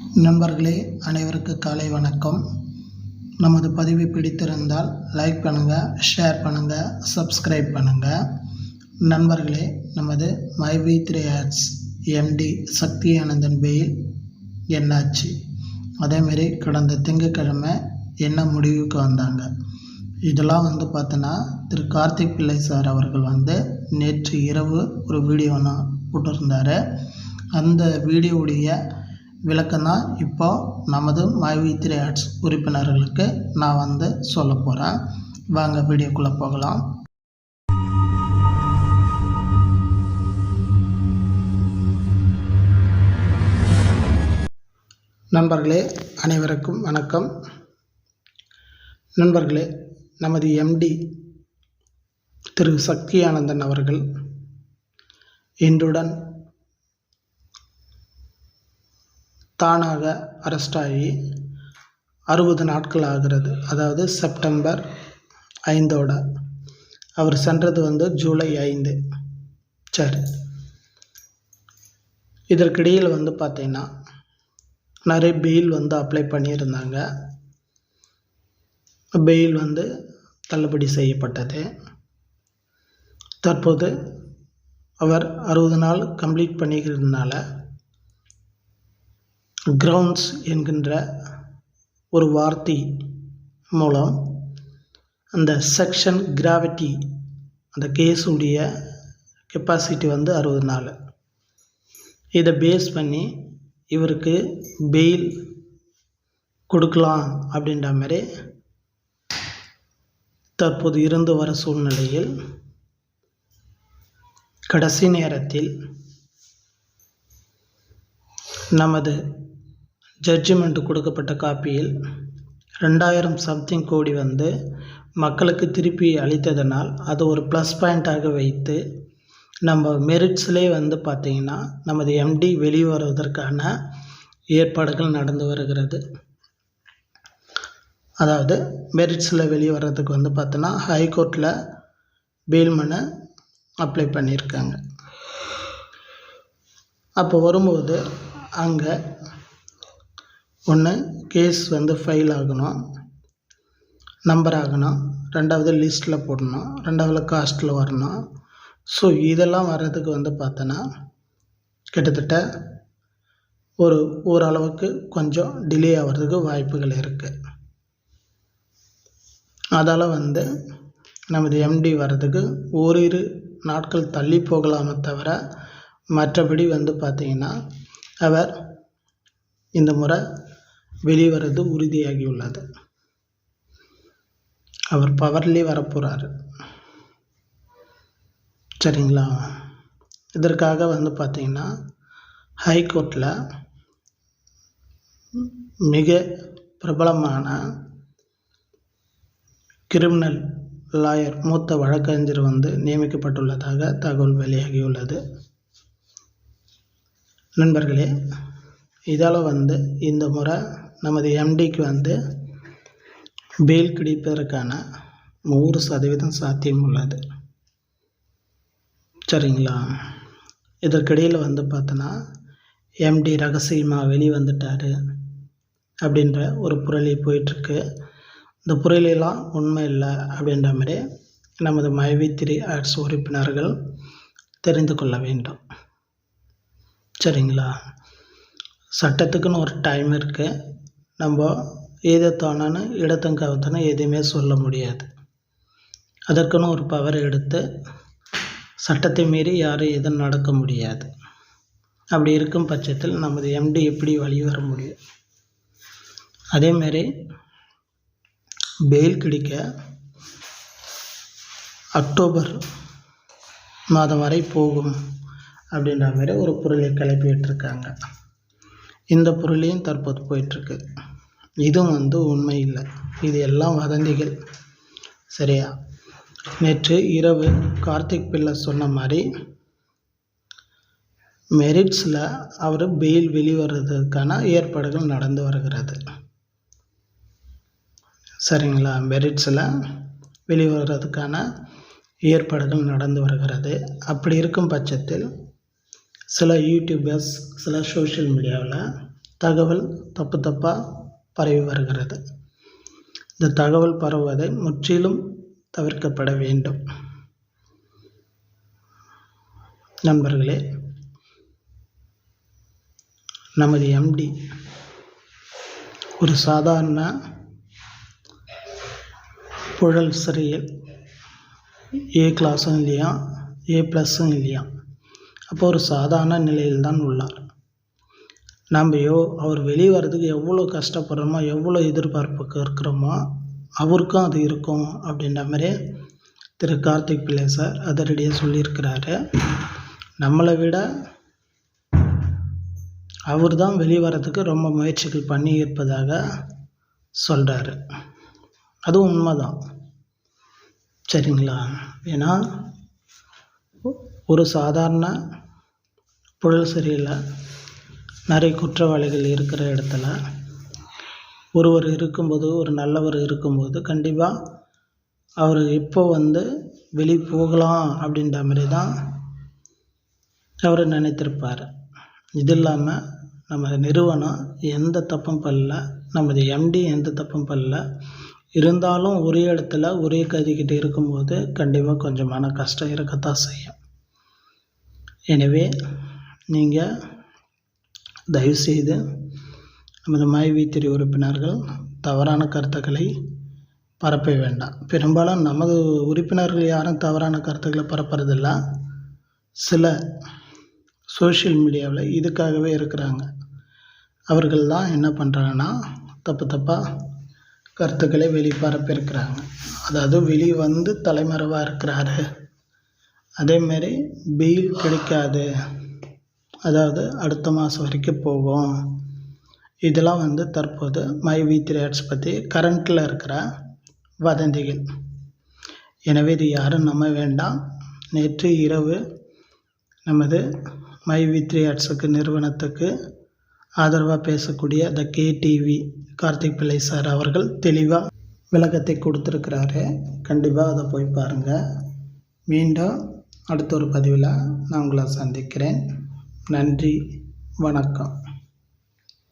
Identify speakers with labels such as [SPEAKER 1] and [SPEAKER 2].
[SPEAKER 1] நண்பர்களே அனைவருக்கு காலை வணக்கம். நமது பதிவு பிடித்திருந்தால் லைக் பண்ணுங்கள் ஷேர் பண்ணுங்கள் சப்ஸ்கிரைப் பண்ணுங்கள் நண்பர்களே நமது my V three ads MD Sakthi Anandan bail என்னாச்சு? அதேமாரி கடந்த திங்கக்கிழமை என்ன முடிவுக்கு வந்தாங்க? இதெல்லாம் வந்து பார்த்தோன்னா திரு கார்த்திக் பிள்ளை சார் அவர்கள் வந்து நேற்று இரவு ஒரு வீடியோ ஒன்று போட்டிருந்தார். அந்த வீடியோவுடைய விளக்கம் தான் இப்போ நமது மைவி த்ரீ ஆர்ட்ஸ் உறுப்பினர்களுக்கு நான் வந்து சொல்ல போகிறேன் வாங்க வீடியோக்குள்ளே போகலாம். நண்பர்களே அனைவருக்கும் வணக்கம். நண்பர்களே நமது எம்டி திரு சக்தி ஆனந்தன் அவர்கள் இன்றுடன் தானாக அரெஸ்ட் ஆகி அறுபது நாட்கள் ஆகிறது. அதாவது செப்டம்பர் ஐந்தோட அவர் சென்றது வந்து ஜூலை ஐந்து. சரி. இதற்கிடையில் வந்து பார்த்தீங்கன்னா நிறைய பெயில் வந்து அப்ளை பண்ணியிருந்தாங்க. பெயில் வந்து தள்ளுபடி செய்யப்பட்டது. தற்போது அவர் அறுபது நாள் கம்ப்ளீட் பண்ணிக்கிறதுனால கிரவுண்ட்ஸ் என்கின்ற ஒரு வார்த்தை மூலம் அந்த செக்ஷன் கிராவிட்டி அந்த கேஸுடைய கெப்பாசிட்டி வந்து அறுபது நாள் இதை பேஸ் பண்ணி இவருக்கு பெயில் கொடுக்கலாம் அப்படின்ற மாதிரி தற்போது இருந்து வர சூழ்நிலையில் கடைசி நேரத்தில் நமது ஜட்ஜ்மெண்ட் கொடுக்கப்பட்ட காப்பியில் ரெண்டாயிரம் சம்திங் கோடி வந்து மக்களுக்கு திருப்பி அளித்ததனால் அது ஒரு ப்ளஸ் பாயிண்ட்டாக வைத்து நம்ம மெரிட்ஸ்லேயே வந்து பார்த்திங்கன்னா நமது எம்டி வெளிவருவதற்கான ஏற்பாடுகள் நடந்து வருகிறது. அதாவது மெரிட்ஸில் வெளியே வர்றதுக்கு வந்து பார்த்தோன்னா ஹைகோர்ட்டில் பெயில் மனு அப்ளை பண்ணியிருக்காங்க. அப்போ வரும்போது அங்கே ஒன்று கேஸ் வந்து ஃபைல் ஆகணும் நம்பர் ஆகணும் ரெண்டாவது லிஸ்ட்டில் போடணும் ரெண்டாவது காஸ்ட்டில் வரணும். ஸோ இதெல்லாம் வர்றதுக்கு வந்து பார்த்தோன்னா கிட்டத்தட்ட ஒரு ஓரளவுக்கு கொஞ்சம் டிலே ஆகிறதுக்கு வாய்ப்புகள் இருக்குது அதால் வந்து நமது எம்டி வர்றதுக்கு ஓரிரு நாட்கள் தள்ளி போகலாமே தவிர மற்றபடி வந்து பார்த்திங்கன்னா அவர் இந்த முறை வெளிவரது உறுதியாகியுள்ளது. அவர் பவர்லேயே வரப்போகிறாரு சரிங்களா? இதற்காக வந்து பார்த்திங்கன்னா ஹைகோர்ட்டில் மிக பிரபலமான கிரிமினல் லாயர் மூத்த வழக்கறிஞர் வந்து நியமிக்கப்பட்டுள்ளதாக தகவல் வெளியாகியுள்ளது. நண்பர்களே இதால் வந்து இந்த முறை நமது எம்டிக்கு வந்து பெயில் கிடைப்பதற்கான நூறு சதவீதம் சாத்தியம் உள்ளது. சரிங்களா? இதற்கிடையில் வந்து பார்த்தோன்னா எம்டி ரகசியமாக வெளிவந்துட்டார் அப்படின்ற ஒரு புரளி போயிட்டுருக்கு. இந்த புரளியெல்லாம் உண்மை இல்லை அப்படின்ற மாதிரி நமது மைவி த்ரீ ஆர்ட்ஸ் உறுப்பினர்கள் தெரிந்து கொள்ள வேண்டும். சரிங்களா? சட்டத்துக்குன்னு ஒரு டைம் இருக்குது நம்ம எதை தோணுன்னு எதையுமே சொல்ல முடியாது. அதற்குன்னு ஒரு பவர் எடுத்து சட்டத்தை மீறி யாரும் எதுவும் நடக்க முடியாது. அப்படி இருக்கும் பட்சத்தில் நமது எம்டி எப்படி வழி வர முடியும்? அதேமாரி பெயில் கிடைக்க அக்டோபர் மாதம் வரை போகும் அப்படின்ற மாதிரி ஒரு பொருளை கிளப்பி இருக்காங்க. இந்த பொருளையும் தற்போது போயிட்டுருக்கு இதுவும் வந்து உண்மை இல்லை. இது எல்லாம் வதந்திகள். சரியா? நேற்று இரவு கார்த்திக் பிள்ளை சொன்ன மாதிரி மெரிட்ஸில் அவர் பெயில் வெளிவரதுக்கான ஏற்பாடுகள் நடந்து வருகிறது. சரிங்களா? மெரிட்ஸில் வெளிவரதுக்கான ஏற்பாடுகள் நடந்து வருகிறது. அப்படி இருக்கும் பட்சத்தில் சில யூடியூபர்ஸ் சில சோஷியல் மீடியாவில் தகவல் தப்பு தப்பாக பரவி வருகிறது. இந்த தகவல் பரவுவதை முற்றிலும் தவிர்க்கப்பட வேண்டும். நண்பர்களே நமது எம்டி ஒரு சாதாரண புழல் சிறையில் ஏ கிளாஸும் இல்லையா? ஏ ப்ளஸ்ஸும் இல்லையா? அப்போ ஒரு சாதாரண நிலையில் தான் உள்ளார். நம்ம அவர் வெளியே வர்றதுக்கு எவ்வளோ கஷ்டப்படுறோமோ எவ்வளோ எதிர்பார்ப்புக்கு இருக்கிறோமோ அவருக்கும் அது இருக்கும் அப்படின்ற மாதிரி திரு கார்த்திக் பிள்ளை சார் அதிரடியாக சொல்லியிருக்கிறாரு. நம்மளை விட அவர் தான் வெளியே வர்றதுக்கு ரொம்ப முயற்சிகள் பண்ணி இருப்பதாக சொல்கிறாரு அதுவும் உண்மைதான். சரிங்களா? ஏன்னா ஒரு சாதாரண புழல் சரியில்லை. நிறைய குற்றவாளிகள் இருக்கிற இடத்துல ஒருவர் இருக்கும்போது ஒரு நல்லவர் இருக்கும்போது கண்டிப்பாக அவர் எப்போ வந்து வெளியே போகலாம் அப்படின்ற மாதிரி தான் அவர் நினைத்திருப்பார். இது இல்லாமல் நம்ம நிறுவனம் எந்த தப்பும் பண்ணல நமது எம்டி எந்த தப்பும் பண்ணல இருந்தாலும் ஒரே இடத்துல ஒரே கதிக்கிட்டு இருக்கும்போது கண்டிப்பாக கொஞ்சம் மன கஷ்டம் இருக்கத்தான் செய்யும். எனவே நீங்கள் தயவுசெய்து நமது மைவி உறுப்பினர்கள் தவறான கருத்துக்களை பரப்ப வேண்டாம். பெரும்பாலும் நமது உறுப்பினர்கள் யாரும் தவறான கருத்துக்களை பரப்புறதில்ல. சில சோஷியல் மீடியாவில் இதுக்காகவே இருக்கிறாங்க. அவர்கள் தான் என்ன பண்ணுறாங்கன்னா தப்பு தப்பாக கருத்துக்களை வெளிப்பரப்பியிருக்கிறாங்க. அதாவது வெளியே வந்து தலைமறைவாக இருக்கிறாரு அதேமாரி பெயில் கிடைக்காது. அதாவது அடுத்த மாதம் வரைக்கும் போகும். இதெல்லாம் வந்து தற்போது மை வி த்ரீ ஆட்ஸ் பற்றி கரண்ட்டில் இருக்கிற வதந்திகள். எனவே இது யாரும் நம்ப வேண்டாம். நேற்று இரவு நமது மை வி த்ரீ ஆட்ஸுக்கு நிறுவனத்துக்கு ஆதரவாக பேசக்கூடிய த கே டிவி கார்த்திக் பிள்ளை சார் அவர்கள் தெளிவாக விளக்கத்தை கொடுத்துருக்கிறாரு. கண்டிப்பாக அதை போய் பாருங்கள் மீண்டும் அடுத்த ஒரு பதிவில் நான் உங்களை சந்திக்கிறேன். நன்றி வணக்கம்.